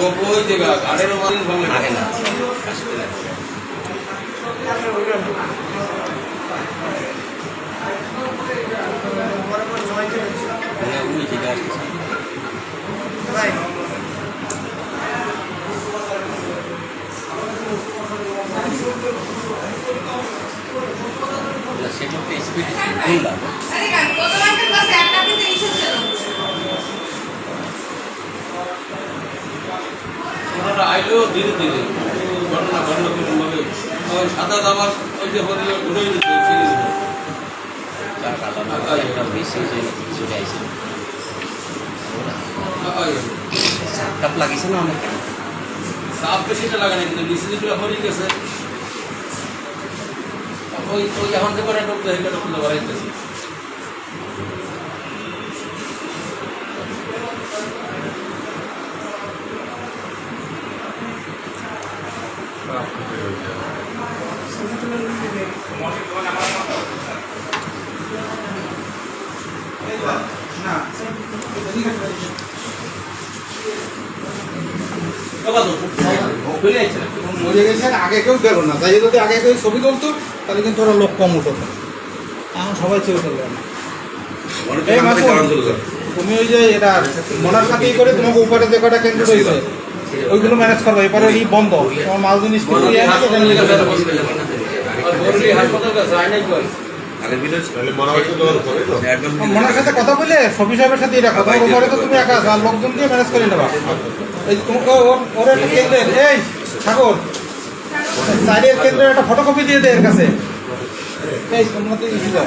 ওই জায়গা গাড়ির মালিক ভাঙলে আগে না। সেটা খুললাম আরে গান কত মার্কের কাছে একটা কিন্তু এসেছিল আইলেও ধীরে ধীরে। ঘটনা ঘটনা ভাবে ওই সাদা দাবার ওই যে দিতে চাপ লাগিয়েছে না অনেক? সাপ বেশিটা লাগে না কিন্তু নিচে যেগুলো হরিয়ে গেছে ওই ওই এখন যে করে মরে গেছেন আগে কেউ গেল না তাই যদি আগে কেউ ছবি তুলতো তাহলে কিন্তু ওরা লোক কম উঠতো এখন সবাই ছবি তুলবে না তুমি ওই যে এটা মনার সাথেই করে তোমাকে উপরে যে কটা কেন্দ্র রয়েছে ওইগুলো ম্যানেজ করবে। এবারে এই বন্ধ। তোমার মাল জিনিস মনার সাথে কথা বলে সবি সাহেবের সাথে এটা কথা উপরে তো তুমি একা আছো, আর লোকজন দিয়ে ম্যানেজ করে নেবা। এই তুমি ও- ওর একটা কেন্দ্রের এই ঠাকুর। সাইডের কেন্দ্রের একটা ফটোকপি দিয়ে দেয় এর কাছে। এই তোমরা তো দাও